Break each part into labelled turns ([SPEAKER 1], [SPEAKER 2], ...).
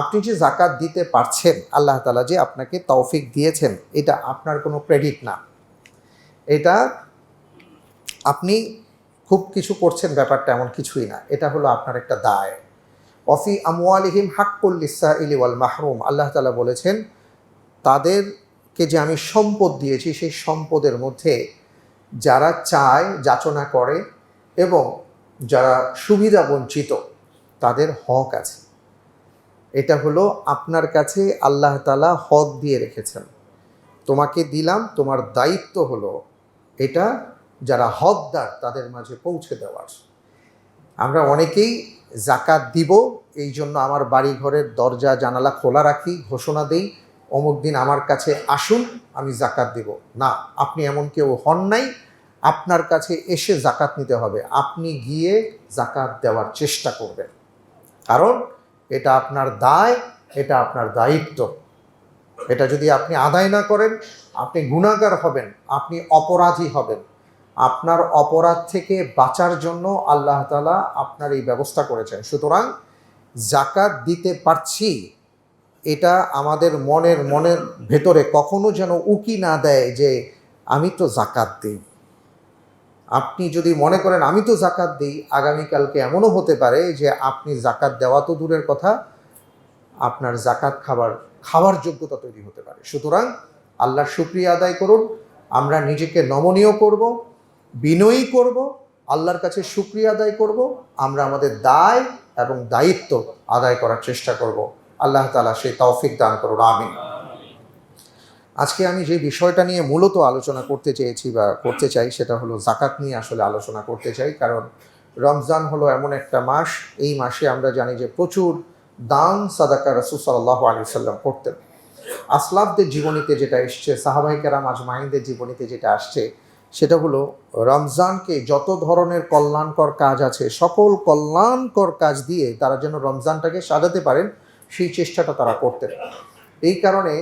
[SPEAKER 1] আপনি যে জাকাত দিতে পারছেন, আল্লাহ তালা যে আপনাকে তৌফিক দিয়েছেন, এটা আপনার কোনো ক্রেডিট না। এটা আপনি খুব কিছু করছেন, ব্যাপারটা এমন কিছুই না। এটা হলো আপনার একটা দায়। অফি আমওয়ালিহিম হাক্কুল্লিসা ইলিওয়াল মাহরুম। আল্লাহ তালা বলেছেন, তাদেরকে যে আমি সম্পদ দিয়েছি, সেই সম্পদের মধ্যে যারা চায়, যাচনা করে এবং যারা সুবিধা বঞ্চিত, তাদের হক আছে। এটা হলো আপনার কাছে আল্লাহ তালা হক দিয়ে রেখেছেন। তোমাকে দিলাম, তোমার দায়িত্ব হলো এটা যারা হকদার তাদের মাঝে পৌঁছে দেওয়ার। আমরা অনেকেই জাকাত দিব, এই জন্য আমার বাড়ি ঘরের দরজা, জানালা খোলা রাখি, ঘোষণা দেই, অমুক দিন আমার কাছে আসুন, আমি জাকাত দিব। না, আপনি এমন কেউ হন নাই, আপনার কাছে এসে জাকাত নিতে হবে। আপনি গিয়ে জাকাত দেওয়ার চেষ্টা করবেন। কারণ এটা আপনার দায়, এটা আপনার দায়িত্ব। এটা যদি আপনি আদায় না করেন, আপনি গুণাগার হবেন, আপনি অপরাধী হবেন। আপনার অপরাধ থেকে বাঁচার জন্য আল্লাহ তালা আপনার এই ব্যবস্থা করেছেন। সুতরাং জাকাত দিতে পারছি, এটা আমাদের মনের মনের ভেতরে কখনো যেন উকি না দেয় যে, আমি তো জাকাত দিই। আপনি যদি মনে করেন আমি তো জাকাত দিই, আগামীকালকে এমনও হতে পারে যে আপনি জাকাত দেওয়া তো দূরের কথা, আপনার জাকাত খাবার খাবার যোগ্যতা তৈরি হতে পারে। সুতরাং আল্লাহর শুক্রিয়া আদায় করুন, আমরা নিজেকে নমনীয় করব, বিনয়ী করব, আল্লাহর কাছে শুক্রিয়া আদায় করব, আমরা আমাদের দায় এবং দায়িত্ব আদায় করার চেষ্টা করব। আল্লাহ তালা সেই তৌফিক দান করুন, আমিন। আজকে আমি যে বিষয়টা নিয়ে মূলত আলোচনা করতে চেয়েছি বা করতে চাই, সেটা হলো জাকাত নিয়ে আসলে আলোচনা করতে চাই। কারণ রমজান হলো এমন একটা মাস, এই মাসে আমরা জানি যে প্রচুর দান সাদাকা রসুল সাল্লাহ আলী সাল্লাম করতেন। আসলাফদের জীবনীতে যেটা এসছে সাহাবাই কেরাম আজমাইনদের জীবনীতে যেটা আসছে, সেটা হলো রমজানকে যত ধরনের কল্যাণকর কাজ আছে, সকল কল্যাণকর কাজ দিয়ে তারা যেন রমজানটাকে সাজাতে পারেন, সেই চেষ্টাটা তারা করতেন। এই কারণে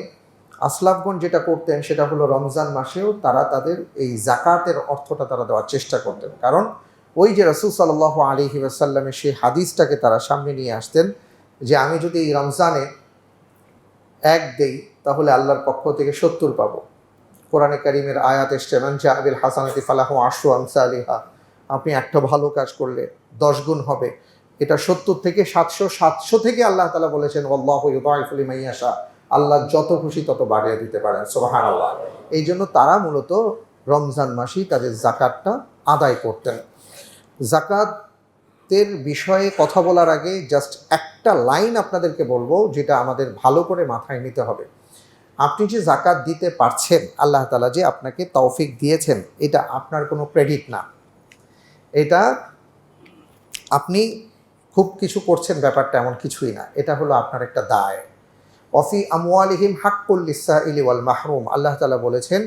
[SPEAKER 1] আসলাফগণ যেটা করতেন সেটা হলো রমজান মাসেও তারা তাদের এই জাকাতের অর্থটা তারা দেওয়ার চেষ্টা করতেন। কারণ ওই যে রসুল সাল্লাহ আলী ওয়াসাল্লামের সেই হাদিসটাকে তারা সামনে নিয়ে আসতেন যে আমি যদি এই রমজানে এক দেই, তাহলে আল্লাহর পক্ষ থেকে সত্তর পাবো। কোরআনে কারিমের আয়াত এসছে মানজা আবিল হাসানাতি ফালাহ আশু আমসা আলিহা আপনি একটা ভালো কাজ করলে দশ গুণ হবে। এটা সত্তর থেকে সাতশো সাতশো থেকে আল্লাহ তালা বলেছেন আল্লাহ ইউদাইফুলি মাইয়াশা আল্লাহ যত খুশি তত বাড়িয়ে দিতে পারেন সোবাহান আল্লাহ এই জন্য তারা মূলত রমজান মাসেই তাদের জাকাতটা আদায় করতেন। জাকাতের বিষয়ে কথা বলার আগে জাস্ট একটা লাইন আপনাদেরকে বলব, যেটা আমাদের ভালো করে মাথায় নিতে হবে। আপনি যে জাকাত দিতে পারছেন, আল্লাহ তালা যে আপনাকে তৌফিক দিয়েছেন, এটা আপনার কোনো ক্রেডিট না। এটা আপনি খুব কিছু করছেন, ব্যাপারটা এমন কিছুই না। এটা হলো আপনার একটা দায়। অফি আমওয়ালিহিম হাক্কুল্লিসা ইলিওয়াল মাহরুম। আল্লাহ তালা বলেছেন,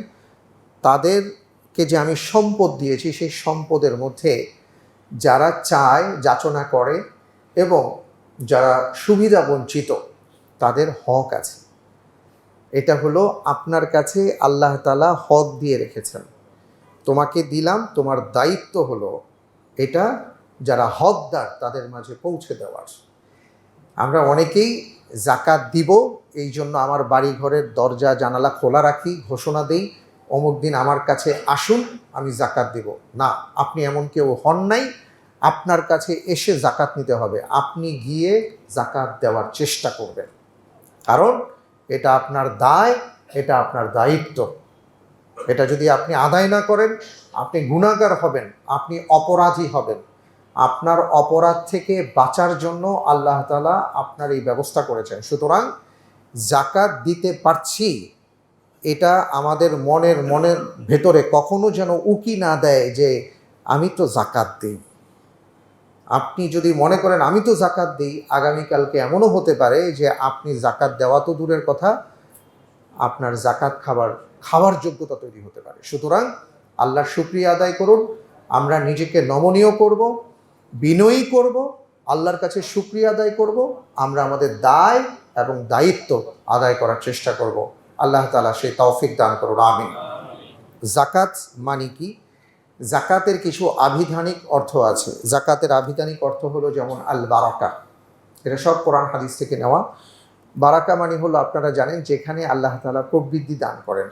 [SPEAKER 1] তাদেরকে যে আমি সম্পদ দিয়েছি, সেই সম্পদের মধ্যে যারা চায়, যাচনা করে এবং যারা সুবিধা বঞ্চিত, তাদের হক আছে। এটা হলো আপনার কাছে আল্লাহ তালা হক দিয়ে রেখেছেন। তোমাকে দিলাম, তোমার দায়িত্ব হলো এটা যারা হকদার, তাদের মাঝে পৌঁছে দেওয়ার। আমরা অনেকেই জাকাত দিব, এই জন্য আমার বাড়ি ঘরের দরজা, জানালা খোলা রাখি, ঘোষণা দেই, অমুক দিন আমার কাছে আসুন, আমি জাকাত দিব। না, আপনি এমন কেউ হন নাই, আপনার কাছে এসে জাকাত নিতে হবে। আপনি গিয়ে জাকাত দেওয়ার চেষ্টা করবেন। কারণ এটা আপনার দায়, এটা আপনার দায়িত্ব। এটা যদি আপনি আদায় না করেন, আপনি গুণাগার হবেন, আপনি অপরাধী হবেন। আপনার অপরাধ থেকে বাঁচার জন্য আল্লাহ তালা আপনার এই ব্যবস্থা করেছেন। সুতরাং জাকাত দিতে পারছি, এটা আমাদের মনের মনের ভেতরে কখনো যেন উকি না দেয় যে আমি তো জাকাত দিই। আপনি যদি মনে করেন আমি তো জাকাত দিই, আগামীকালকে এমনও হতে পারে যে আপনি জাকাত দেওয়া তো দূরের কথা, আপনার জাকাত খাবার, খাওয়ার যোগ্যতা তৈরি হতে পারে। সুতরাং আল্লাহর শুক্রিয়া আদায় করুন, আমরা নিজেকে নমনীয় করব বিনয়ী করব, আল্লাহর কাছে শুক্রিয়া আদায় করব, আমরা আমাদের দায় এবং দায়িত্ব আদায় করার চেষ্টা করব। আল্লাহ তালা সেই তৌফিক দান করুন, আমিন। জাকাত মানে কি? জাকাতের কিছু আবিধানিক অর্থ আছে। জাকাতের আবিধানিক অর্থ হলো যেমন আল বারাকা এটা সব কোরআন হাদিস থেকে নেওয়া। বারাকা মানে হলো, আপনারা জানেন, যেখানে আল্লাহ তালা প্রবৃদ্ধি দান করেন।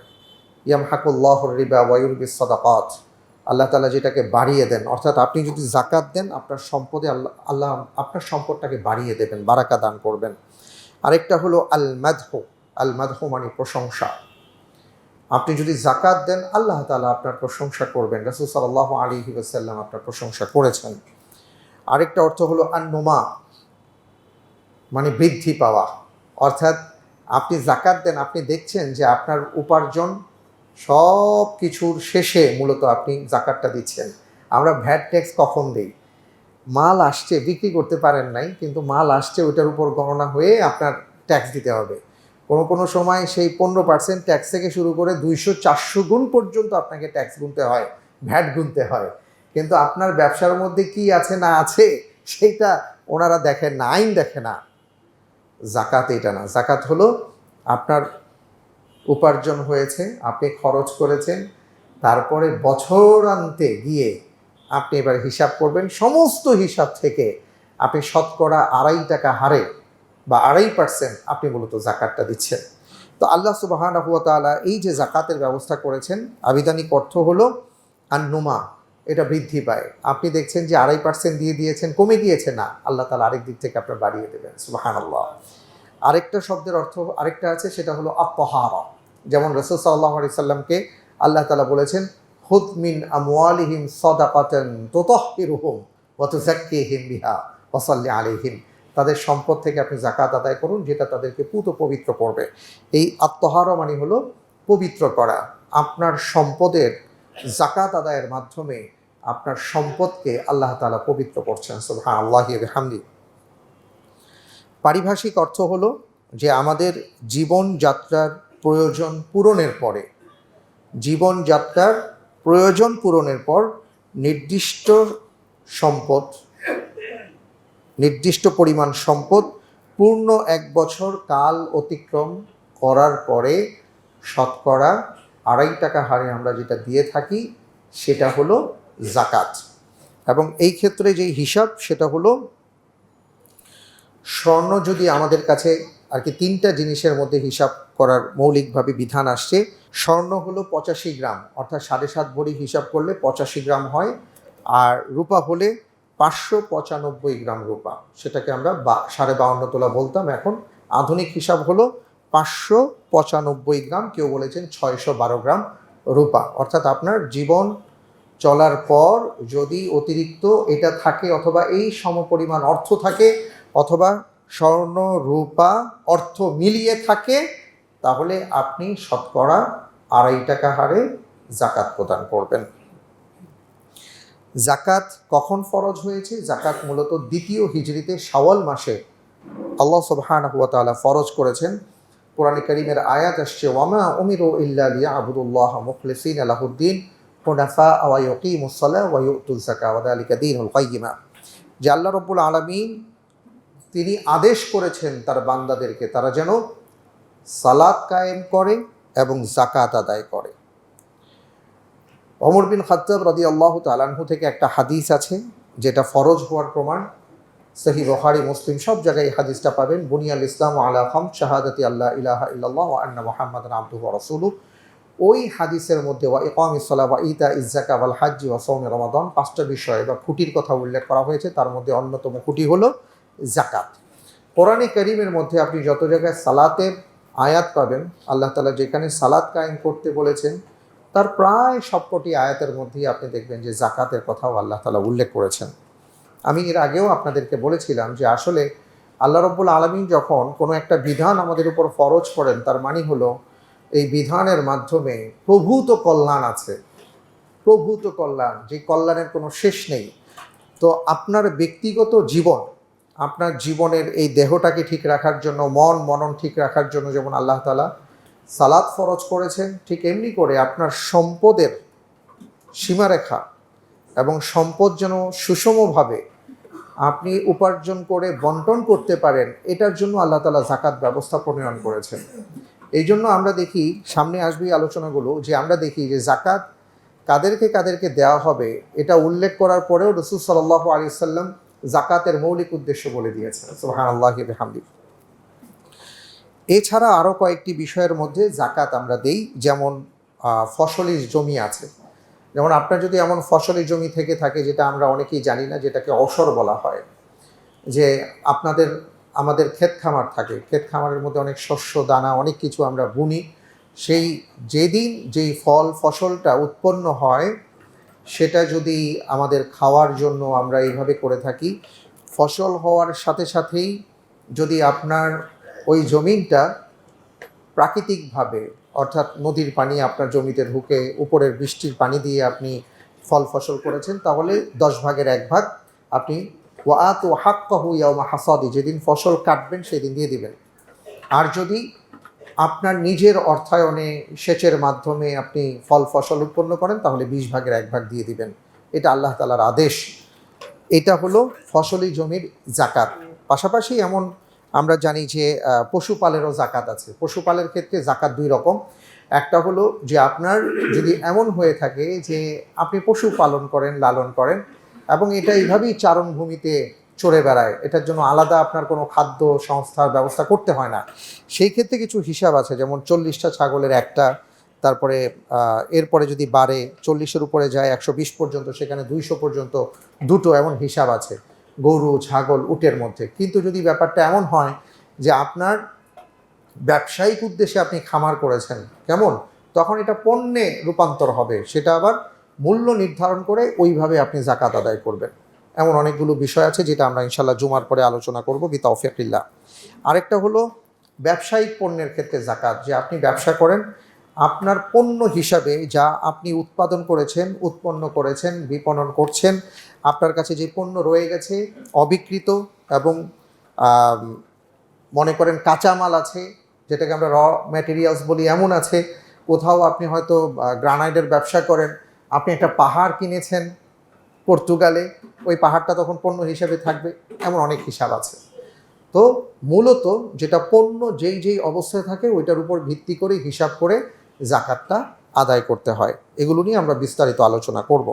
[SPEAKER 1] ইয়াম হাকুল্লাহ রিবা ওয়ায়ুরবি সদাকাত। আল্লাহ তালা যেটাকে বাড়িয়ে দেন, অর্থাৎ আপনি যদি জাকাত দেন, আপনার সম্পদে আল্লাহ আল্লাহ আপনার সম্পদটাকে বাড়িয়ে দেবেন, বারাকা দান করবেন। আরেকটা হলো আল মাদহ আল মাদহ মানে প্রশংসা। আপনি যদি জাকাত দেন, আল্লাহ তালা আপনার প্রশংসা করবেন। রসুল সাল্লাহ আলী ওসাল্লাম আপনার প্রশংসা করেছেন। আরেকটা অর্থ হলো আন্নুমা মানে বৃদ্ধি পাওয়া। অর্থাৎ আপনি জাকাত দেন, আপনি দেখছেন যে আপনার উপার্জন সব কিছুর শেষে মূলত আপনি জাকাতটা দিচ্ছেন। আমরা ভ্যাট ট্যাক্স কখন দিই? মাল আসছে, বিক্রি করতে পারেন নাই, কিন্তু মাল আসছে, ওইটার উপর গণনা হয়ে আপনার ট্যাক্স দিতে হবে। কোনো কোনো সময় সেই পনেরো পার্সেন্ট ট্যাক্স থেকে শুরু করে দুইশো চারশো গুণ পর্যন্ত আপনাকে ট্যাক্স গুনতে হয়, ভ্যাট গুনতে হয়। কিন্তু আপনার ব্যবসার মধ্যে কি আছে না আছে সেইটা ওনারা দেখেন না, আইন দেখে না। জাকাত এটা না। জাকাত হলো আপনার উপার্জন হয়েছে, আপনি খরচ করেছেন, তারপরে বছরান্তে গিয়ে আপনি এবার হিসাব করবেন, সমস্ত হিসাব থেকে আপনি শতকরা আড়াই টাকা হারে বা আড়াই পার্সেন্ট আপনি মূলত জাকাতটা দিচ্ছেন। তো আল্লাহ সুবাহানা তালা এই যে জাকাতের ব্যবস্থা করেছেন, আবিধানিক অর্থ হলো আন্নুমা, এটা বৃদ্ধি পায়। আপনি দেখছেন যে আড়াই পার্সেন্ট দিয়ে দিয়েছেন, কমে গিয়েছে না, আল্লাহ তালা আরেক দিক থেকে আপনার বাড়িয়ে দেবেন সুবাহান আল্লাহ আরেকটা শব্দের অর্থ, আরেকটা আছে, সেটা হলো আত্মহারা। যেমন রসুল সাল্লাহ আলি সাল্লামকে আল্লাহ তালা বলেছেন হুদ মিন আমওয়ালিহিম সদাকাতেন তোতহিরুহুম ওয়াতুজাক্কিহিম বিহা ওয়াসাল্লি আলিহিম তাদের সম্পদ থেকে আপনি জাকাত আদায় করুন, যেটা তাদেরকে পুত পবিত্র করবে। এই আত্মহারা মানে হলো পবিত্র করা। আপনার সম্পদের জাকাত আদায়ের মাধ্যমে আপনার সম্পদকে আল্লাহ তালা পবিত্র করছেন হ্যাঁ আল্লাহ হামদি পারিভাষিক অর্থ হলো যে আমাদের জীবনযাত্রার প্রয়োজন পূরণের পরে। জীবনযাত্রার প্রয়োজন পূরণের পর নির্দিষ্ট সম্পদ, নির্দিষ্ট পরিমাণ সম্পদ পূর্ণ এক বছর কাল অতিক্রম করার পরে শতকরা আড়াই টাকা হারে আমরা যেটা দিয়ে থাকি সেটা হলো জাকাত। এবং এই ক্ষেত্রে যেই হিসাব সেটা হলো স্বর্ণ যদি আমাদের কাছে আর কি তিনটা জিনিসের মধ্যে হিসাব করার মৌলিকভাবে বিধান আসছে। স্বর্ণ হলো পঁচাশি গ্রাম, অর্থাৎ সাড়ে সাত ভরি হিসাব করলে পঁচাশি গ্রাম হয়। আর রূপা হলে পাঁচশো পঁচানব্বই গ্রাম রূপা, সেটাকে আমরা বা, সাড়ে বাউন্ন তোলা বলতাম। এখন আধুনিক হিসাব হলো পাঁচশো পঁচানব্বই গ্রাম, কেউ বলেছেন ছয়শো বারো গ্রাম রূপা। অর্থাৎ আপনার জীবন চলার পর যদি অতিরিক্ত এটা থাকে অথবা এই সমপরিমাণ অর্থ থাকে, অথবা স্বর্ণ রূপা অর্থ মিলিয়ে থাকে, তাহলে আপনি শতকরা আড়াই টাকা হারে জাকাত প্রদান করবেন। জাকাত কখন ফরজ হয়েছে? জাকাত মূলত দ্বিতীয় হিজড়িতে শাওয়াল মাসে আল্লাহ সুবহানাহু ওয়া ফরজ করেছেন। কোরআন করিমের আয়াত আসছে, ওয়ামা উমিরু ইল্লা লিয়াবুদুল্লাহ মুখলিসিন আলাহুদ্দিন হুনাফা ওয়া ইউকিমুস সালাহ ওয়া ইউতুজ যাকাত ওয়া যালিকা দীনুল কাইয়্যিমা যে আল্লাহ রাব্বুল আলামিন তিনি আদেশ করেছেন তার বান্দাদেরকে, তারা যেন সালাত কায়েম করে এবং জাকাত আদায় করে। অমর বিন খাত্তাব রাদি আল্লাহ তালানহু থেকে একটা হাদিস আছে, যেটা ফরজ হওয়ার প্রমাণ। সহি বহারি মুসলিম, সব জায়গায় হাদিসটা পাবেন। বুনিয়াল ইসলাম আলা খাম শাহাদাতি আল্লাহ ইলাহা ইল্লাল্লাহ আন্না মুহাম্মাদ আবদুহু ওয়া রাসূলুহু। ওই হাদিসের মধ্যে ওয়া ইকাম ইসলাম ওয়া ইতা ইজ্জাকা ওয়াল হাজ্জি ওয়া সৌমি রমাদান পাঁচটা বিষয় বা খুঁটির কথা উল্লেখ করা হয়েছে। তার মধ্যে অন্যতম খুঁটি হলো জাকাত কোরআনে করিমের মধ্যে আপনি যত জায়গায় সালাতের আয়াত পাবেন, আল্লাহ তালা যেখানে সালাত কায়েম করতে বলেছেন, তার প্রায় সবকটি আয়াতের মধ্যেই আপনি দেখবেন যে জাকাতের কথাও আল্লাহ তালা উল্লেখ করেছেন। আমি এর আগেও আপনাদেরকে বলেছিলাম যে আসলে আল্লাহ রব্বুল আলমিন যখন কোনো একটা বিধান আমাদের উপর ফরজ করেন, তার মানে হলো এই বিধানের মাধ্যমে প্রভূত কল্যাণ আছে। প্রভূত কল্যাণ, যে কল্যাণের কোনো শেষ নেই। তো আপনার ব্যক্তিগত জীবন আপনার জীবনের এই দেহটাকে ঠিক রাখার জন্য, মন, মনন ঠিক রাখার জন্য যেমন আল্লাহ তালা সালাদ ফরজ করেছেন, ঠিক এমনি করে আপনার সম্পদের সীমারেখা এবং সম্পদ যেন সুষমভাবে আপনি উপার্জন করে বন্টন করতে পারেন, এটার জন্য আল্লাহ তালা জাকাত ব্যবস্থা প্রণয়ন করেছেন। এই জন্য আমরা দেখি, সামনে আসবে আলোচনাগুলো, যে আমরা দেখি যে জাকাত কাদেরকে কাদেরকে দেওয়া হবে, এটা উল্লেখ করার পরেও রসুল সাল্লাহ আলি সাল্লাম জাকাতের মৌলিক উদ্দেশ্য বলে দিয়েছেন। সুহান আল্লাহ হামদি এছাড়া আরও কয়েকটি বিষয়ের মধ্যে জাকাত আমরা দেই, যেমন ফসলের জমি আছে। যেমন আপনার যদি এমন ফসলের জমি থেকে থাকে, যেটা আমরা অনেকেই জানি না, যেটাকে অসর বলা হয়, যে আপনাদের, আমাদের ক্ষেত খামার থাকে। ক্ষেত খামারের মধ্যে অনেক শস্য, দানা, অনেক কিছু আমরা বুনি। সেই যেদিন যেই ফল, ফসলটা উৎপন্ন হয় সেটা যদি আমাদের খাওয়ার জন্য আমরা এইভাবে করে থাকি, ফসল হওয়ার সাথে সাথেই যদি আপনার ওই জমিনটা প্রাকৃতিকভাবে, অর্থাৎ নদীর পানি আপনার জমিতে ঢুকে উপরের বৃষ্টির পানি দিয়ে আপনি ফল ফসল করেছেন, তাহলে দশ ভাগের এক ভাগ আপনি ওয়াত ও হাক্কাহু ইয়াউমা হাসাদি, যেদিন ফসল কাটবেন সেদিন দিয়ে দিবেন। আর যদি আপনার নিজের অর্থায়নে সেচের মাধ্যমে আপনি ফল, ফসল উৎপন্ন করেন, তাহলে বিশ ভাগের এক ভাগ দিয়ে দিবেন। এটা আল্লাহ তালার আদেশ। এটা হলো ফসলি জমির জাকাত। পাশাপাশি এমন আমরা জানি যে পশুপালেরও জাকাত আছে। পশুপালের ক্ষেত্রে জাকাত দুই রকম। একটা হলো যে, আপনার যদি এমন হয়ে থাকে যে, আপনি পশু পালন করেন, লালন করেন, এবং এটা এইভাবেই চারণভূমিতে চড়ে বেড়ায়। এটার জন্য আলাদা আপনার কোনো খাদ্য সংস্থার ব্যবস্থা করতে হয় না। সেই ক্ষেত্রে কিছু হিসাব আছে, যেমন চল্লিশটা ছাগলের একটা, তারপরে এরপরে যদি বাড়ে, চল্লিশের উপরে যায়, একশো বিশ পর্যন্ত, সেখানে দুইশো পর্যন্ত দুটো এমন হিসাব আছে, গরু, ছাগল, উটের মধ্যে। কিন্তু যদি ব্যাপারটা এমন হয় যে আপনার ব্যবসায়িক উদ্দেশ্যে আপনি খামার করেছেন, কেমন? তখন এটা পণ্যে রূপান্তর হবে, সেটা আবার মূল্য নির্ধারণ করে ওইভাবে আপনি জাকাত আদায় করবেন। এমন অনেকগুলো বিষয় আছে যেটা আমরা ইনশাল্লাহ জুমার পরে আলোচনা করব বি তৌফিকিল্লাহ আরেকটা হলো ব্যবসায়িক পণ্যের ক্ষেত্রে জাকাত যে আপনি ব্যবসা করেন, আপনার পণ্য হিসাবে যা আপনি উৎপাদন করেছেন, উৎপন্ন করেছেন, বিপণন করছেন, আপনার কাছে যে পণ্য রয়ে গেছে অবিকৃত এবং মনে করেন কাঁচামাল আছে, যেটাকে আমরা র ম্যাটেরিয়ালস বলি, এমন আছে, কোথাও আপনি হয়তো গ্রানাইটের ব্যবসা করেন, আপনি একটা পাহাড় কিনেছেন, পর্তুগালে ওই পাহাড়টা তখন পণ্য হিসাবে থাকবে, এমন অনেক হিসাব আছে। তো মূলত যেটা পণ্য যেই যেই অবস্থায় থাকে, ওইটার উপর ভিত্তি করে হিসাব করে জাকাতটা আদায় করতে হয়। এগুলো নিয়ে আমরা বিস্তারিত আলোচনা করব।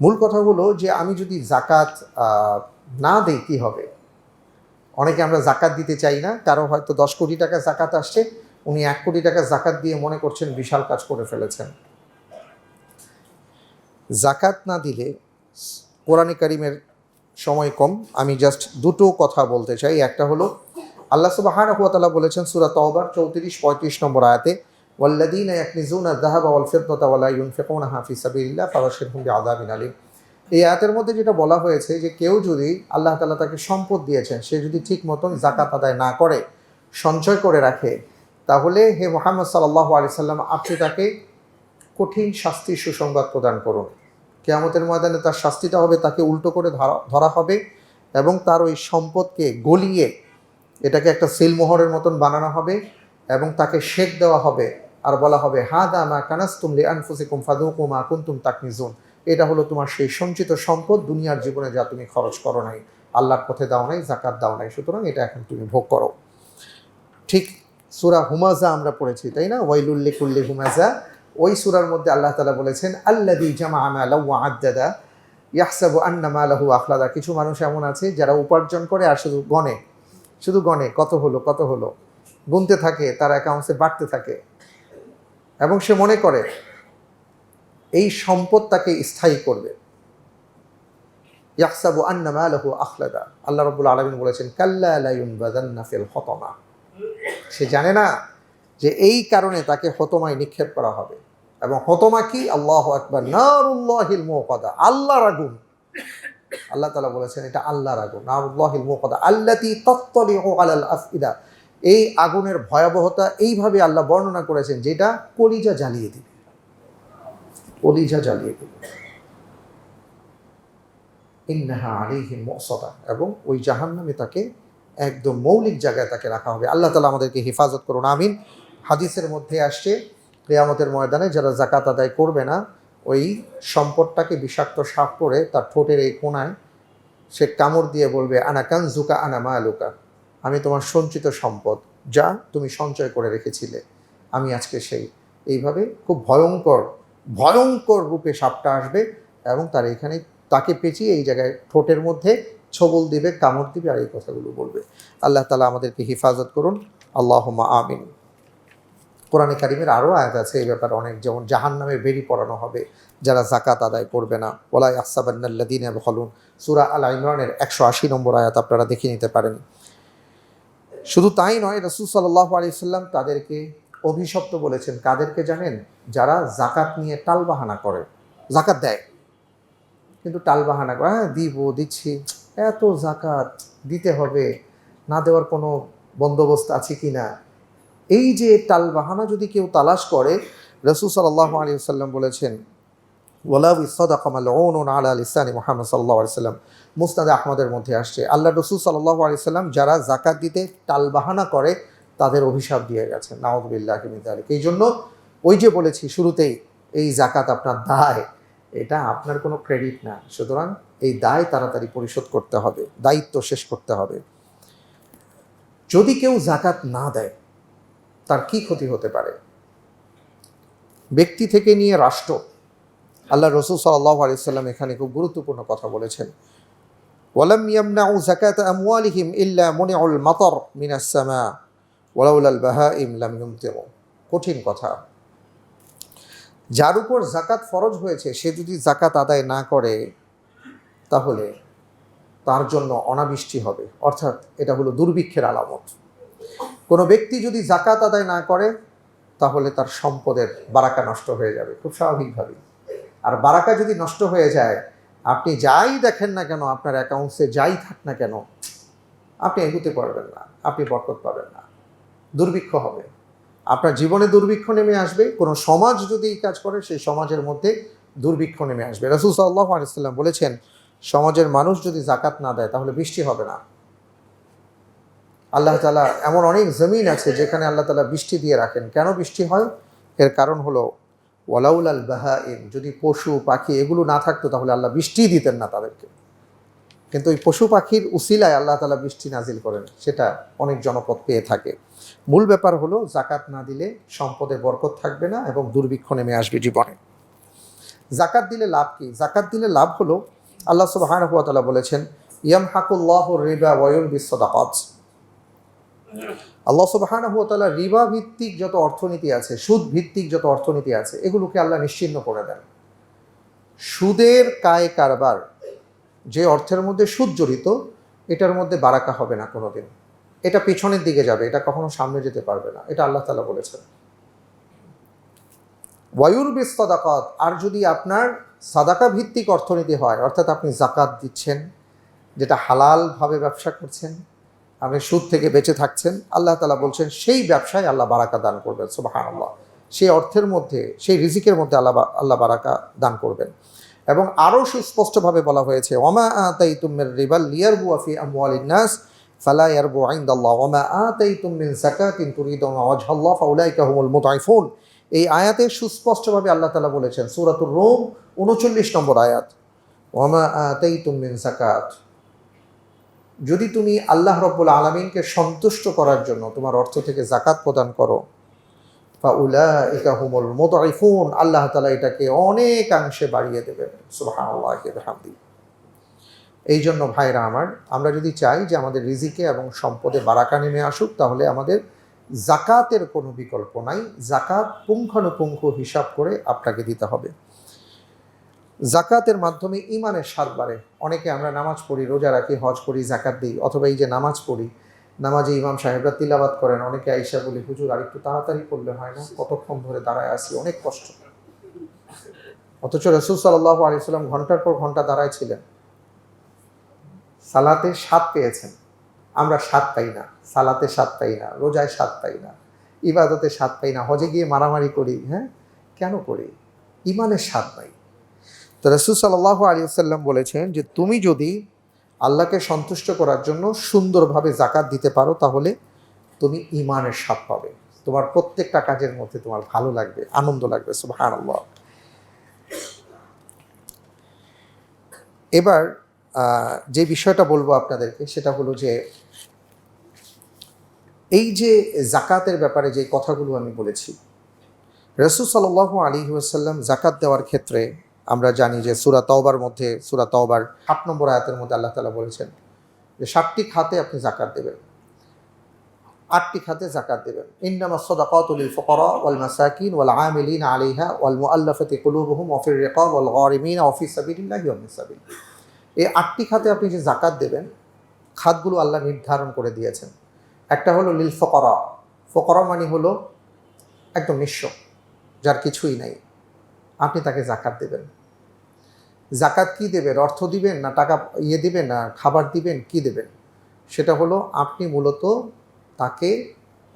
[SPEAKER 1] মূল কথা হলো যে আমি যদি জাকাত না দিই কী হবে? অনেকে আমরা জাকাত দিতে চাই না, কারও হয়তো দশ কোটি টাকা জাকাত আসছে, উনি এক কোটি টাকা জাকাত দিয়ে মনে করছেন বিশাল কাজ করে ফেলেছেন। জাকাত না দিলে কোরআনে কারিমের সময় কম। আমি জাস্ট দুটো কথা বলতে চাই। একটা হলো, আল্লাহ সুবহানাহু ওয়া তাআলা বলেছেন সূরা তওবার 34 35 নম্বর আয়াতে, ওয়াল্লাযীনা ইয়াকনিজুনা আয-যাহাবা ওয়াল ফিদ্দাতা ওয়া লা ইউনফিকুনাহা ফি সাবিলিল্লাহ ফাবাশশিরহুম বিআযাবিন আলীম। এই আয়াতের মধ্যে যেটা বলা হয়েছে যে কেউ যদি আল্লাহ তাআলা তাকে সম্পদ দিয়েছেন, সে যদি ঠিক মতন জাকাত আদায় না করে, সঞ্চয় করে রাখে, তাহলে হে মোহাম্মদ সাল্লাল্লাহু আলাইহি সাল্লাম আপনি তাকে কঠিন শাস্তির সুসংবাদ প্রদান করুন। কেয়ামতের ময়দানে তার শাস্তিটা হবে, তাকে উল্টো করে ধরা- ধরা হবে এবং তার ওই সম্পদকে গলিয়ে এটাকে একটা সিলমোহরের মতন বানানো হবে এবং তাকে শেক দেওয়া হবে আর বলা হবে হা দা মা কানাস্তুম লি আনফুসিকুম ফাদুকু মা কুনতুম তাকনিজুন। এটা হলো তোমার সেই সঞ্চিত সম্পদ দুনিয়ার জীবনে যা তুমি খরচ করো নাই, আল্লাহর পথে দাও নাই জাকাত দাও নাই, সুতরাং এটা এখন তুমি ভোগ করো। ঠিক সুরা হুমাজা আমরা পড়েছি, তাই না? ওয়াইলুল্লি কুল্লি হুমাজা। ওই সুরার মধ্যে আল্লাহ তালা বলেছেন আল্লাদি জামা ওয়া আদাদা ইয়াহসাবু আন্না মালাহু আখলাদা। কিছু মানুষ এমন আছে যারা উপার্জন করে আর শুধু গণে শুধু গণে, কত হলো কত হলো। গুনতে থাকে, তার অ্যাকাউন্টসে বাড়তে থাকে। এবং সে মনে করে, এই সম্পদ তাকে স্থায়ী করবে। ইয়াহসাবু আন্না আলহু আখলাদা। আল্লাহ রব্বুল আলমিন বলেছেন, কাল্লা লাইউন বাদান্না ফিল হতমা সে জানে না যে এই কারণে তাকে হতমায় নিক্ষেপ করা হবে। এবং হতমা কি আল্লাহ আকবর, নারুল্লাহিল মোকদা আল্লাহর আগুন। আল্লাহ তালা বলেছেন, এটা আল্লাহর আগুন, নারুল্লাহিল মোকদা আল্লাতি তত্তলি ও আলাল আফিদা এই আগুনের ভয়াবহতা এইভাবে আল্লাহ বর্ণনা করেছেন, যেটা কলিজা জ্বালিয়ে দিবে। কলিজা জ্বালিয়ে দিবে। ইন্নাহা আলিহিম মসদা এবং ওই জাহান্নামে তাকে একদম মৌলিক জায়গায় তাকে রাখা হবে। আল্লাহ তালা আমাদেরকে হেফাজত করুন, আমিন। হাদিসের মধ্যে আসছে কেয়ামতের ময়দানে যারা জাকাত আদায় করবে না, ওই সম্পদটাকে বিষাক্ত সাপ করে তার ঠোঁটের এই কোনায় সে কামড় দিয়ে বলবে, আনা কানজুকা, আনা মা আলুকা আমি তোমার সঞ্চিত সম্পদ, যা তুমি সঞ্চয় করে রেখেছিলে। আমি আজকে সেই। এইভাবে খুব ভয়ঙ্কর ভয়ঙ্কর রূপে সাপটা আসবে এবং তার এখানে তাকে পেঁচিয়ে এই জায়গায় ঠোঁটের মধ্যে ছবল দিবে, কামড় দিবে আর এই কথাগুলো বলবে। আল্লাহ তালা আমাদেরকে হেফাজত করুন। আল্লাহ আমিন। কোরআনে কারিমের আরও আয়াত আছে এই ব্যাপারে অনেক, যেমন জাহান নামে বেরি পড়ানো হবে, যারা জাকাত আদায় করবে না। ওলাই আসাবান্নাল্লাদিন হলুন সুরা আল ইমরানের একশো আশি নম্বর আয়াত আপনারা দেখে নিতে পারেন। শুধু তাই নয়, রসুল সাল্লাহ আলি সাল্লাম তাদেরকে অভিশপ্ত বলেছেন। কাদেরকে জানেন? যারা জাকাত নিয়ে টালবাহানা করে। জাকাত দেয়। কিন্তু টালবাহানা করে হ্যাঁ দিব, দিচ্ছি। এত জাকাত দিতে হবে। না দেওয়ার কোনো বন্দোবস্ত আছে কি না এই যে টালবাহানা যদি কেউ তালাশ করে, রসুল সাল্লাহ আলী সাল্লাম বলেছেন ওয়ালাউ ইসাদাকামাল ওন আলা আল ইসানি মোহাম্মদ সাল্লাহ আলিয়াল্লাম মুস্তাদ আহমদের মধ্যে আসছে, আল্লাহ রসুল সাল্লাহ আলিয়াল্লাম যারা জাকাত দিতে টালবাহানা করে, তাদের অভিশাপ দিয়ে গেছেন। নাওদবিল্লাহ আলিক এই জন্য ওই যে বলেছি শুরুতেই, এই জাকাত আপনার দায়, এটা আপনার কোনো ক্রেডিট না। সুতরাং এই দায় তাড়াতাড়ি পরিশোধ করতে হবে, দায়িত্ব শেষ করতে হবে। যদি কেউ জাকাত না দেয় তার কি ক্ষতি হতে পারে? ব্যক্তি থেকে নিয়ে রাষ্ট্র। আল্লাহ রসুল সাল্লাহ আলিয়াল্লাম এখানে খুব গুরুত্বপূর্ণ কথা বলেছেন। ওয়ালাম ইয়ামনাউ জাকাত আমওয়ালিহিম ইল্লা মুনিউল মাতর মিনাস সামা ওয়ালাউলাল বাহাইম লাম ইউমতিরু। কঠিন কথা। যার উপর জাকাত ফরজ হয়েছে, সে যদি জাকাত আদায় না করে, তাহলে তার জন্য অনাবৃষ্টি হবে। অর্থাৎ এটা হলো দুর্ভিক্ষের আলামত। কোনো ব্যক্তি যদি জাকাত আদায় না করে, তাহলে তার সম্পদের বারাকা নষ্ট হয়ে যাবে, খুব স্বাভাবিকভাবেই। আর বারাকা যদি নষ্ট হয়ে যায়, আপনি যাই দেখেন না কেন, আপনার অ্যাকাউন্টসে যাই থাক না কেন, আপনি এগুতে পারবেন না, আপনি বরকত পাবেন না, দুর্ভিক্ষ হবে। আপনার জীবনে দুর্ভিক্ষ নেমে আসবে, কোনো সমাজ যদি এই কাজ করে, সেই সমাজের মধ্যে দুর্ভিক্ষ নেমে আসবে। রাসুল সাল্লাহ আলিয়াল্লাম বলেছেন, সমাজের মানুষ যদি জাকাত না দেয়, তাহলে বৃষ্টি হবে না। আল্লাহ তালা এমন অনেক জমিন আছে যেখানে আল্লাহ তালা বৃষ্টি দিয়ে রাখেন। কেন বৃষ্টি হয়? এর কারণ হলো ওয়ালাউল আল বাহাইম যদি পশু, পাখি এগুলো না থাকতো তাহলে আল্লাহ বৃষ্টি দিতেন না তাদেরকে। কিন্তু ওই পশু, পাখির উসিলায় আল্লাহ তালা বৃষ্টি নাজিল করেন, সেটা অনেক জনপদ পেয়ে থাকে। মূল ব্যাপার হলো, জাকাত না দিলে সম্পদে বরকত থাকবে না এবং দুর্ভিক্ষ নেমে আসবে জীবনে। জাকাত দিলে লাভ কি? জাকাত দিলে লাভ হলো, আল্লাহ সুবাহানহুয়াতালা বলেছেন ইয়াম হাকুল্লাহ রিবা ওয়ুল বিশ্বদাকত আল্লাহ সুবাহানহুয়াতালা রিবা ভিত্তিক যত অর্থনীতি আছে সুদ ভিত্তিক যত অর্থনীতি আছে, এগুলোকে আল্লাহ নিশ্চিন্ন করে দেন। সুদের কায় কারবার, যে অর্থের মধ্যে সুদ জড়িত, এটার মধ্যে বারাকা হবে না কোনোদিন। এটা পিছনের দিকে যাবে, এটা কখনো সামনে যেতে পারবে না, এটা আল্লাহ তালা বলেছেন। ওয়ায়ুর বিস্তদাকাত আর যদি আপনার সাদাকা ভিত্তিক অর্থনীতি হয়, অর্থাৎ আপনি জাকাত দিচ্ছেন, যেটা হালালভাবে ব্যবসা করছেন আপনি সুদ থেকে বেঁচে থাকছেন। আল্লাহ তালা বলছেন, সেই ব্যবসায় আল্লাহ বারাকা দান করবেন সুবাহান আল্লাহ সেই অর্থের মধ্যে, সেই রিজিকের মধ্যে আল্লাহ আল্লাহ বারাকা দান করবেন। এবং আরও সুস্পষ্টভাবে বলা হয়েছে, ওমা আতাই তুমের রিবাল লিয়ার বুয়াফি আমওয়ালিনাস ফালা ইয়ারবু আইন্দাল্লাহ ওমা আতাই তুমিন জাকাতিন তুরিদুন ওয়াজহাল্লাহ, ফাউলাইকা হুমুল মুতাইফুন এই আয়াতে সুস্পষ্টভাবে আল্লাহ তালা বলেছেন, সুরাতুর রোম, উনচল্লিশ নম্বর আয়াত, ওমা আতাই তুমিন জাকাত যদি তুমি আল্লাহ রব্বুল আলমিনকে সন্তুষ্ট করার জন্য তোমার অর্থ থেকে জাকাত প্রদান করো বা উলা ইকা হুমুল মোতাইফুন আল্লাহ তালা এটাকে অনেকাংশে বাড়িয়ে দেবেন এই জন্য ভাইরা আমার, আমরা যদি চাই যে আমাদের রিজিকে এবং সম্পদে বারাকা নেমে আসুক, তাহলে আমাদের জাকাতের কোনো বিকল্প নাই। জাকাত পুঙ্খানুপুঙ্খ হিসাব করে আপনাকে দিতে হবে। জাকাতের মাধ্যমে ইমানের স্বাদ বাড়ে। অনেকে আমরা নামাজ পড়ি, রোজা রাখি, হজ করি, জাকাত দিই, অথবা এই যে নামাজ পড়ি, নামাজে ইমাম সাহেবরা তিলাবাত করেন, অনেকে আইসা বলি, হুজুর, আর একটু তাড়াতাড়ি করলে হয় না? কতক্ষণ ধরে দাঁড়ায় আসি অনেক কষ্ট। অথচ রসুল সাল্লাহ আলিয়াল্লাম ঘণ্টার পর ঘণ্টা দাঁড়ায় ছিলেন। সালাতে স্বাদ পেয়েছেন। আমরা স্বাদ পাই না। সালাতে স্বাদ পাই না, রোজায় স্বাদ পাই না, ইবাদতে স্বাদ পাই না, হজে গিয়ে মারামারি করি হ্যাঁ? কেন করি? ইমানের স্বাদ পাই তো রসুল সাল্লাহ আলিয়াল্লাম বলেছেন যে তুমি যদি আল্লাহকে সন্তুষ্ট করার জন্য সুন্দরভাবে জাকাত দিতে পারো, তাহলে তুমি ইমানের স্বাদ পাবে। তোমার প্রত্যেকটা কাজের মধ্যে তোমার ভালো লাগবে, আনন্দ লাগবে সুবহান আল্লাহ এবার যে বিষয়টা বলব আপনাদেরকে, সেটা হলো যে এই যে জাকাতের ব্যাপারে যে কথাগুলো আমি বলেছি, রসুল সাল্লাহ আলী ওয়াসাল্লাম জাকাত দেওয়ার ক্ষেত্রে আমরা জানি যে সুরা তওবার মধ্যে, সুরা তওবার সাত নম্বর আয়াতের মধ্যে আল্লাহ তালা বলেছেন যে সাতটি খাতে আপনি জাকাত দেবেন। আটটি খাতে জাকাত দেবেন। ইন্নামা সদাকাতুল ফুকারা ওয়াল মাসাকিন ওয়াল আমিলিন আলাইহা ওয়াল মুআল্লাফাতি কুলুবুহুম ওয়া ফির রিকাব ওয়াল গারিমিন ওয়া ফি সাবিলিল্লাহি ওয়া সাবিল। এই আটটি খাতে আপনি যে জাকাত দেবেন, খাতগুলো আল্লাহ নির্ধারণ করে দিয়েছেন। একটা হলো লিল ফকরা। ফকরা মানে হলো একদম নিঃস্ব, যার কিছুই নাই। আপনি তাকে জাকাত দেবেন। জাকাত কি দেবেন? অর্থ দিবেন না টাকা ইয়ে দিবেন না খাবার দিবেন? কি দেবেন? সেটা হলো আপনি মূলত তাকে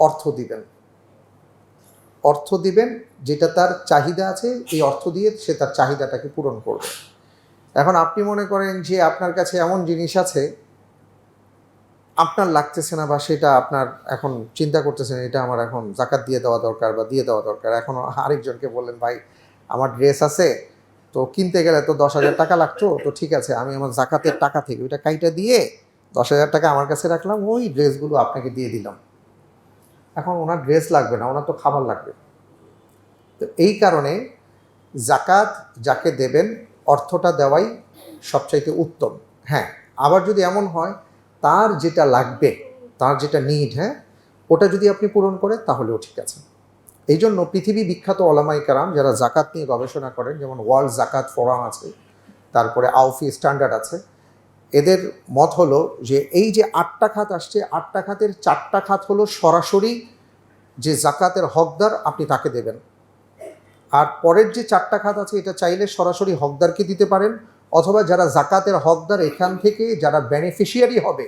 [SPEAKER 1] অর্থ দিবেন। অর্থ দিবেন, যেটা তার চাহিদা আছে, এই অর্থ দিয়ে সে তার চাহিদাটাকে পূরণ করবে। এখন আপনি মনে করেন যে আপনার কাছে এমন জিনিস আছে, আপনার লাগতেছে না বা সেটা আপনার এখন চিন্তা করতেছেন, এটা আমার এখন জাকাত দিয়ে দেওয়া দরকার বা দিয়ে দেওয়া দরকার। এখন আরেকজনকে বললেন, ভাই, আমার ড্রেস আছে তো কিনতে গেলে তো দশ হাজার টাকা লাগতো, তো ঠিক আছে, আমি আমার জাকাতের টাকা থেকে ওইটা কাইটা দিয়ে দশ হাজার টাকা আমার কাছে রাখলাম, ওই ড্রেসগুলো আপনাকে দিয়ে দিলাম। এখন ওনার ড্রেস লাগবে না, ওনার তো খাবার লাগবে। তো এই কারণে জাকাত যাকে দেবেন, অর্থটা দেওয়াই সবচাইতে উত্তম। হ্যাঁ আবার যদি এমন হয়, তার যেটা লাগবে, তার যেটা নিড হ্যাঁ ওটা যদি আপনি পূরণ করেন তাহলেও ঠিক আছে। এই জন্য পৃথিবী বিখ্যাত ওলামাই কারাম যারা জাকাত নিয়ে গবেষণা করেন, যেমন ওয়ার্ল্ড জাকাত ফোরাম আছে, তারপরে আউফি স্ট্যান্ডার্ড আছে, এদের মত হলো যে এই যে আটটা খাত আসছে, আটটা খাতের চারটা খাত হলো সরাসরি যে জাকাতের হকদার আপনি তাকে দেবেন। আর পরের যে চারটা খাত আছে, এটা চাইলে সরাসরি হকদারকে দিতে পারেন, অথবা যারা জাকাতের হকদার এখান থেকে যারা বেনিফিশিয়ারি হবে,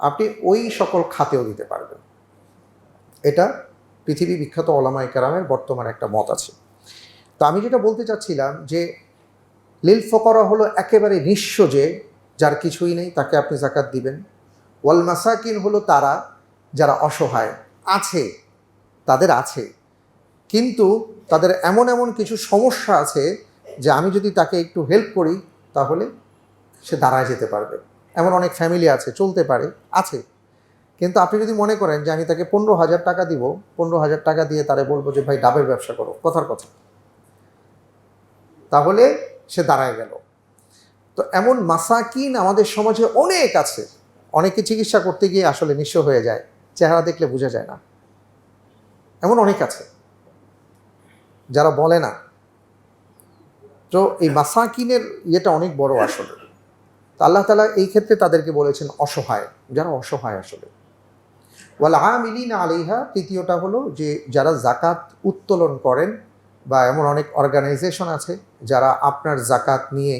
[SPEAKER 1] আপনি ওই সকল খাতেও দিতে পারবেন। এটা পৃথিবী বিখ্যাত ওলামাই কারামের বর্তমানে একটা মত আছে। তো আমি যেটা বলতে চাচ্ছিলাম যে, লিল ফকরা হলো একেবারে নিঃস্ব যে, যার কিছুই নেই, তাকে আপনি জাকাত দিবেন। ওয়াল মাসাকিন হলো তারা যারা অসহায়, আছে, তাদের আছে। কিন্তু তাদের এমন এমন কিছু সমস্যা আছে যে, আমি যদি তাকে একটু হেল্প করি, তাহলে সে দাঁড়ায় যেতে পারবে। এমন অনেক ফ্যামিলি আছে, চলতে পারে, আছে। কিন্তু আপনি যদি মনে করেন যে আমি তাকে পনেরো হাজার টাকা দিব, পনেরো হাজার টাকা দিয়ে তারে বলব যে, ভাই, ডাবের ব্যবসা করো। কথার কথা। তাহলে সে দাঁড়ায় গেল। তো এমন মাসাকিন আমাদের সমাজে অনেক আছে। অনেকে চিকিৎসা করতে গিয়ে আসলে নিঃস্ব হয়ে যায়। চেহারা দেখলে বোঝা যায় না। এমন অনেক আছে। যারা বলে না। তো এই মাসাকিনের ইয়েটা অনেক বড় আসলে। তো আল্লাহ তালা এই ক্ষেত্রে তাদেরকে বলেছেন অসহায়। যারা অসহায় আসলে। ওয়াল আমিলিন আলিহা তৃতীয়টা হলো যে যারা জাকাত উত্তোলন করেন বা এমন অনেক অর্গানাইজেশন আছে যারা আপনার জাকাত নিয়ে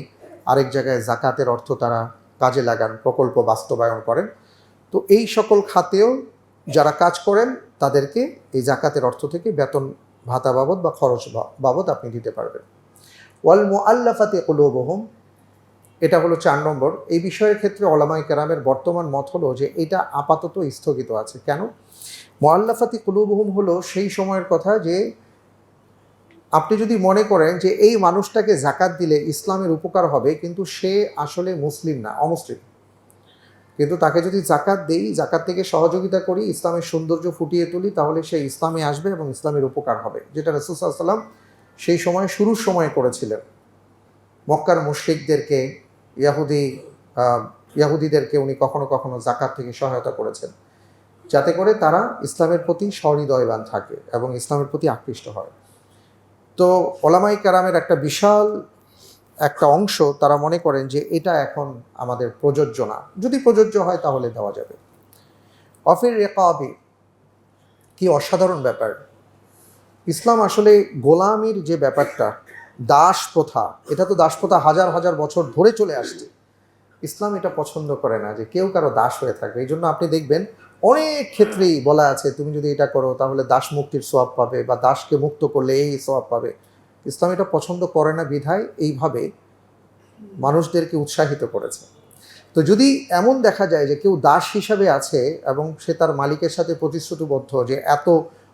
[SPEAKER 1] আরেক জায়গায় জাকাতের অর্থ তারা কাজে লাগান, প্রকল্প বাস্তবায়ন করেন। তো এই সকল খাতেও যারা কাজ করেন, তাদেরকে এই জাকাতের অর্থ থেকে বেতন ভাতা বাবদ বা খরচ বাবদ আপনি দিতে পারবেন। ওয়াল মুআল্লাফাতে কুলুবহুম এটা হলো চার নম্বর। এই বিষয়ের ক্ষেত্রে ওলামাই কেরামের বর্তমান মত হলো যে এটা আপাতত স্থগিত আছে। কেন? মোয়াল্লাফাতি কুলুবহুম হলো সেই সময়ের কথা যে আপনি যদি মনে করেন যে এই মানুষটাকে জাকাত দিলে ইসলামের উপকার হবে, কিন্তু সে আসলে মুসলিম না, অমুসলিম। কিন্তু তাকে যদি জাকাত দেই জাকাত থেকে সহযোগিতা করি, ইসলামের সৌন্দর্য ফুটিয়ে তুলি, তাহলে সে ইসলামে আসবে এবং ইসলামের উপকার হবে। যেটা রসুসাল্লাম সেই সময়, শুরুর সময় করেছিলেন। মক্কার মুশরিকদেরকে ইয়াহুদি ইয়াহুদিদেরকে উনি কখনো কখনো জাকাত থেকে সহায়তা করেছেন। যাতে করে তারা ইসলামের প্রতি সহৃদয়বান থাকে এবং ইসলামের প্রতি আকৃষ্ট হয়। তো ওলামাই কারামের একটা বিশাল একটা অংশ তারা মনে করেন যে এটা এখন আমাদের প্রযোজ্য না। যদি প্রযোজ্য হয় তাহলে দেওয়া যাবে। অফির রেকাবি, কি অসাধারণ ব্যাপার। ইসলাম আসলে গোলামির যে ব্যাপারটা দাস প্রথা এটা তো দাস প্রথা হাজার হাজার বছর ধরে চলে আসছে। ইসলাম এটা পছন্দ করে না যে কেউ কারও দাস হয়ে থাকবে। এই জন্য আপনি দেখবেন অনেক ক্ষেত্রেই বলা আছে, তুমি যদি এটা করো তাহলে দাস মুক্তির সোয়াব পাবে বা দাসকে মুক্ত করলে এই সোয়াব পাবে। ইসলাম এটা পছন্দ করে না বিধায় এইভাবে মানুষদেরকে উৎসাহিত করেছে। তো যদি এমন দেখা যায় যে কেউ দাস হিসাবে আছে এবং সে তার মালিকের সাথে প্রতিশ্রুতিবদ্ধ যে এত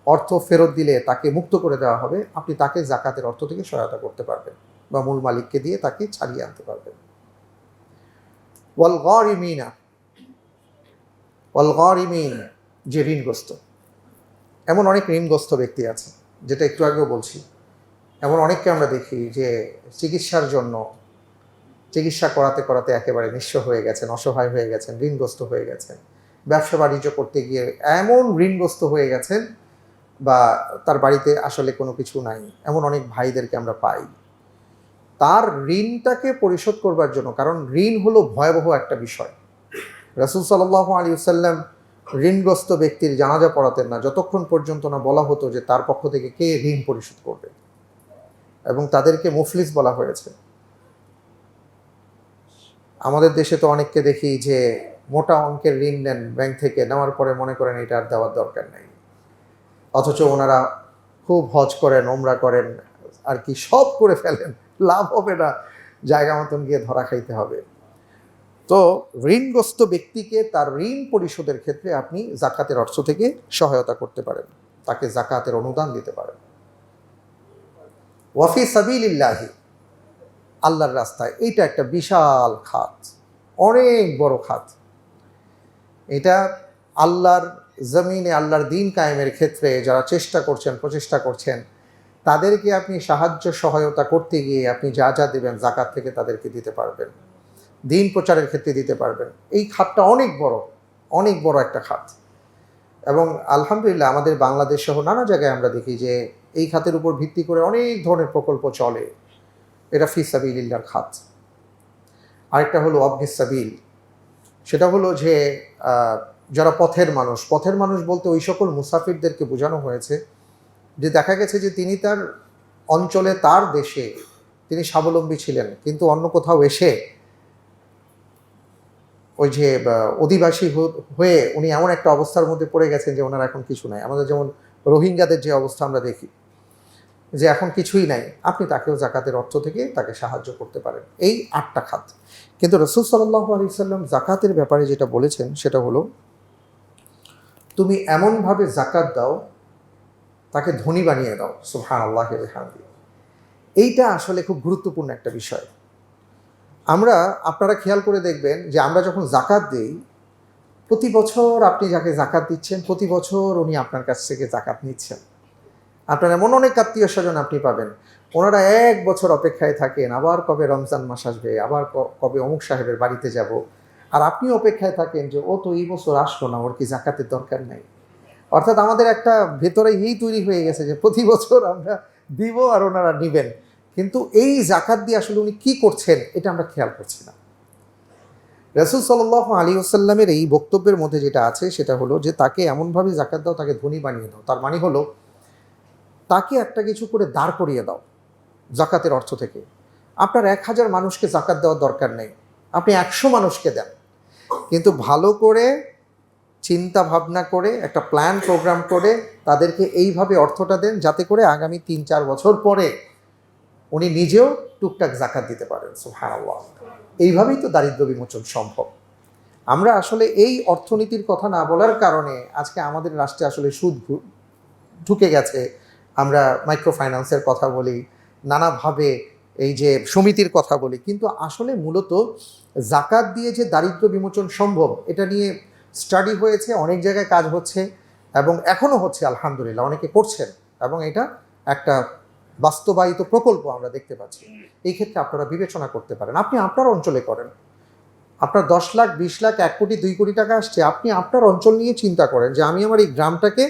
[SPEAKER 1] অর্থ ফেরত দিলে তাকে মুক্ত করে দেওয়া হবে, আপনি তাকে জাকাতের অর্থ থেকে সহায়তা করতে পারবেন বা মূল মালিককে দিয়ে তাকে ছাড়িয়ে আনতে পারবেন। যে ঋণগ্রস্ত। এমন অনেক ঋণগ্রস্ত ব্যক্তি আছে, যেটা একটু আগেও বলছি। এমন অনেককে আমরা দেখি যে চিকিৎসার জন্য চিকিৎসা করাতে করাতে একেবারে নিঃস্ব হয়ে গেছেন, অসহায় হয়ে গেছেন, ঋণগ্রস্ত হয়ে গেছেন। ব্যবসা বাণিজ্য করতে গিয়ে এমন ঋণগ্রস্ত হয়ে গেছেন বা তার বাড়িতে আসলে কোনো কিছু নাই, এমন অনেক ভাইদেরকে আমরা পাই। তার ঋণটাকে পরিশোধ করবার জন্য, কারণ ঋণ হলো ভয়াবহ একটা বিষয়। রাসুল সাল্লাহ আলী সাল্লাম ঋণগ্রস্ত ব্যক্তির জানাজা পড়াতেন না, যতক্ষণ পর্যন্ত না বলা হতো যে তার পক্ষ থেকে কে ঋণ পরিশোধ করবে। এবং তাদেরকে মুফলিস বলা হয়েছে। আমাদের দেশে তো অনেককে দেখি যে মোটা অঙ্কের ঋণ নেন ব্যাংক থেকে, নেওয়ার পরে মনে করেন এটা আর দেওয়ার দরকার নেই। অথচ ওনারা খুব হজ করেন ওমরা করেন, আর কি সব করে ফেলেন। লাভ হবে না, জায়গা মতন গিয়ে ধরা খাইতে হবে। তো ঋণগ্রস্ত ব্যক্তিকে তার ঋণ পরিশোধের ক্ষেত্রে আপনি জাকাতের অর্থ থেকে সহায়তা করতে পারেন। তাকে জাকাতের অনুদান দিতে পারেন। ওয়াফি সাবিলিল্লাহি, আল্লাহর রাস্তায়। এইটা একটা বিশাল খাত, অনেক বড় খাত। এটা আল্লাহর জমিনে আল্লাহর দিন কায়েমের ক্ষেত্রে যারা চেষ্টা করছেন, প্রচেষ্টা করছেন, তাদেরকে আপনি সাহায্য সহায়তা করতে গিয়ে আপনি যা যা দেবেন, জাকাত থেকে তাদেরকে দিতে পারবেন। দিন প্রচারের ক্ষেত্রে দিতে পারবেন। এই খাতটা অনেক বড় অনেক বড় একটা খাত। এবং আলহামদুলিল্লাহ আমাদের বাংলাদেশ সহ নানা জায়গায় আমরা দেখি যে এই খাতের উপর ভিত্তি করে অনেক ধরনের প্রকল্প চলে। এটা ফিসাবিল্লার খাত। আরেকটা হলো অবনিসাবিল সেটা হলো যে যারা পথের মানুষ পথের মানুষ বলতে ওই সকল মুসাফিরদেরকে বোঝানো হয়েছে যে দেখা গেছে যে তিনি তার অঞ্চলে, তার দেশে তিনি স্বাবলম্বী ছিলেন, কিন্তু অন্য কোথাও এসে ওই যে অধিবাসী হয়ে উনি এমন একটা অবস্থার মধ্যে পড়ে গেছেন যে ওনার এখন কিছু নাই। আমাদের যেমন রোহিঙ্গাদের যে অবস্থা আমরা দেখি, যে এখন কিছুই নাই, আপনি তাকেও জাকাতের অর্থ থেকে তাকে সাহায্য করতে পারেন। এই আটটা খাত। কিন্তু রসুল সাল্লাহ আলি সাল্লাম জাকাতের ব্যাপারে যেটা বলেছেন সেটা হলো তুমি এমনভাবে জাকাত দাও, তাকে ধনী বানিয়ে দাও সুহান আল্লাহ এইটা আসলে খুব গুরুত্বপূর্ণ একটা বিষয়। আমরা, আপনারা খেয়াল করে দেখবেন যে আমরা যখন জাকাত দিই, প্রতি বছর আপনি যাকে জাকাত দিচ্ছেন, প্রতি বছর উনি আপনার কাছ থেকে জাকাত নিচ্ছেন। আপনার এমন অনেক আত্মীয় স্বজন আপনি পাবেন। ওনারা এক বছর অপেক্ষায় থাকেন, আবার কবে রমজান মাস আসবে, আবার কবে অমুক সাহেবের বাড়িতে যাব। আর আপনি অপেক্ষায় থাকেন যে, ও তো এই বছর আসলো না, ওর কি জাকাতের দরকার নেই? অর্থাৎ আমাদের একটা ভেতরে এই তৈরি হয়ে গেছে যে, প্রতি বছর আমরা দিব আর ওনারা নেবেন। কিন্তু এই জাকাত দিয়ে আসলে উনি কী করছেন, এটা আমরা খেয়াল করছি না। রসুল সাল আলী আসাল্লামের এই বক্তব্যের মধ্যে যেটা আছে, সেটা হলো যে, তাকে এমনভাবে জাকাত দাও, তাকে ধনী বানিয়ে দাও। তার মানে হলো, তাকে একটা কিছু করে দাঁড় করিয়ে দাও, জাকাতের অর্থ থেকে। আপনার এক হাজার মানুষকে জাকাত দেওয়ার দরকার নেই। আপনি একশো মানুষকে দেন। কিন্তু ভালো করে চিন্তা ভাবনা করে, একটা প্ল্যান প্রোগ্রাম করে তাদেরকে এইভাবে অর্থটা দেন যাতে করে আগামী তিন চার বছর পরে উনি নিজেও টুকটাক জাকাত দিতে পারেন। সুবহানাল্লাহ। এইভাবেই তো দারিদ্র বিমোচন সম্ভব। আমরা আসলে এই অর্থনীতির কথা না বলার কারণে আজকে আমাদের রাষ্ট্রে আসলে সুদ ঢুকে গেছে। আমরা মাইক্রো ফাইন্যান্সের কথা বলি, নানাভাবে এই যে সমিতির কথা বলি। কিন্তু আসলে মূলত জাকাত দিয়ে যে দারিদ্র বিমোচন সম্ভব, এটা নিয়ে স্টাডি হয়েছে, অনেক জায়গায় কাজ হচ্ছে এবং এখনও হচ্ছে, আলহামদুলিল্লাহ, অনেকে করছেন এবং এটা একটা বাস্তবায়িত প্রকল্প আমরা দেখতে পাচ্ছি। এই ক্ষেত্রে আপনারা বিবেচনা করতে পারেন। আপনি আপনার অঞ্চলে করেন। আপনার দশ লাখ, বিশ লাখ, এক কোটি, দুই কোটি টাকা আসছে, আপনি আপনার অঞ্চল নিয়ে চিন্তা করেন যে আমি আমার এই গ্রামটাকে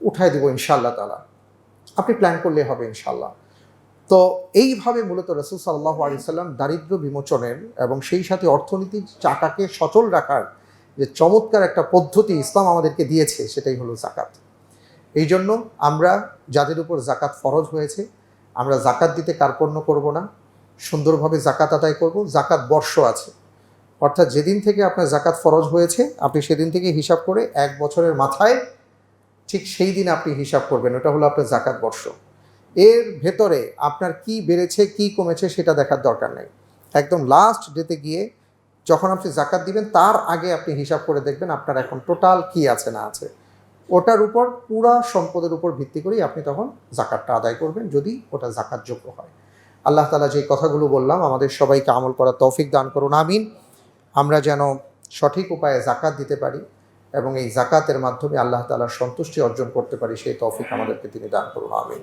[SPEAKER 1] উঠায় দেবো ইনশাল্লাহ তালা আপনি প্ল্যান করলে হবে ইনশাল্লাহ তো এইভাবে মূলত রসুল সাল্লাহ আলি সাল্লাম দারিদ্র বিমোচনের এবং সেই সাথে অর্থনীতির চাকাকে সচল রাখার যে চমৎকার একটা পদ্ধতি ইসলাম আমাদেরকে দিয়েছে, সেটাই হলো জাকাত এই জন্য আমরা যাদের উপর জাকাত ফরজ হয়েছে, আমরা জাকাত দিতে কার্পণ্য করব না, সুন্দরভাবে জাকাত আদায় করব জাকাত বর্ষ আছে। অর্থাৎ যেদিন থেকে আপনার জাকাত ফরজ হয়েছে, আপনি সেদিন থেকে হিসাব করে এক বছরের মাথায় ঠিক সেই দিন আপনি হিসাব করবেন, ওটা হলো আপনার জাকাত বর্ষ। এর ভেতরে আপনার কি বেড়েছে, কি কমেছে সেটা দেখার দরকার নেই। একদম লাস্ট ডেতে গিয়ে যখন আপনি জাকাত দিবেন, তার আগে আপনি হিসাব করে দেখবেন আপনার এখন টোটাল কি আছে না আছে। ওটার উপর পুরা সম্পদের উপর ভিত্তি করেই আপনি তখন জাকাতটা আদায় করবেন, যদি ওটা জাকাতযোগ্য হয়। আল্লাহ তালা যে কথাগুলো বললাম, আমাদের সবাইকে আমল করার তৌফিক দান করুন, আমিন। আমরা যেন সঠিক উপায়ে জাকাত দিতে পারি এবং এই জাকাতের মাধ্যমে আল্লাহ তালার সন্তুষ্টি অর্জন করতে পারি, সেই তৌফিক আমাদেরকে তিনি দান করুন, আমিন।